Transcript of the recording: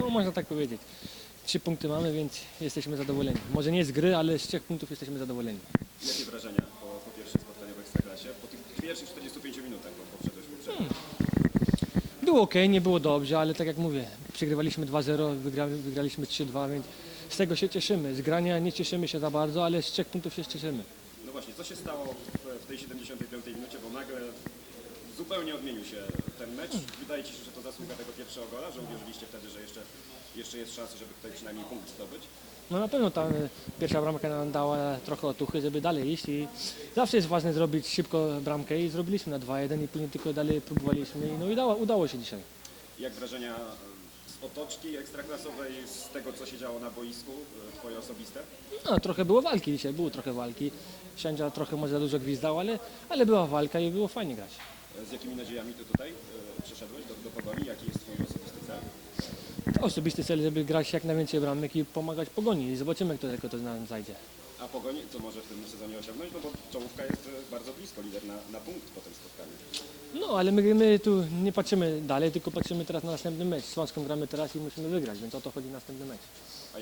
No można tak powiedzieć. Trzy punkty mamy, więc jesteśmy zadowoleni. Może nie z gry, ale z trzech punktów jesteśmy zadowoleni. Jakie wrażenia po, po pierwszym spotkaniu w Ekstraklasie? Po tych pierwszych 45 minutach, bo poprzedłeś poprzednio. Było ok, nie było dobrze, ale tak jak mówię, przegrywaliśmy 2-0, wygra, wygraliśmy 3-2, więc z tego się cieszymy. Z grania nie cieszymy się za bardzo, ale z trzech punktów się cieszymy. No właśnie, co się stało w, w tej 75 minucie, bo nagle zupełnie odmienił się ten mecz. Wydaje Ci się, że to zasługa tego pierwszego gola, że uwierzyliście wtedy, że jeszcze, jeszcze jest szansa, żeby tutaj przynajmniej punkt zdobyć? No na pewno ta e, pierwsza bramka nam dała trochę otuchy, żeby dalej iść i zawsze jest ważne zrobić szybko bramkę i zrobiliśmy na 2-1 i później tylko dalej próbowaliśmy i no i udało, udało się dzisiaj. Jak wrażenia e, z otoczki ekstraklasowej, z tego, co się działo na boisku, e, Twoje osobiste? No trochę było walki dzisiaj, było trochę walki. Sędzia trochę może za dużo gwizdał, ale, ale była walka i było fajnie grać. E, Z jakimi nadziejami Ty tutaj e, przyszedłeś do, do Pogoni? Jaki jest Twój osobisty cel? Osobisty cel, żeby grać jak najwięcej bramek i pomagać pogoni i zobaczymy, kto tylko to nam zajdzie. A Pogoni, co może w tym sezonie osiągnąć? No bo czołówka jest e, bardzo blisko, lider na, na punkt po tym spotkaniu. No, ale my, my tu nie patrzymy dalej, tylko patrzymy teraz na następny mecz. Z Śląską gramy teraz i musimy wygrać, więc o to chodzi następny mecz.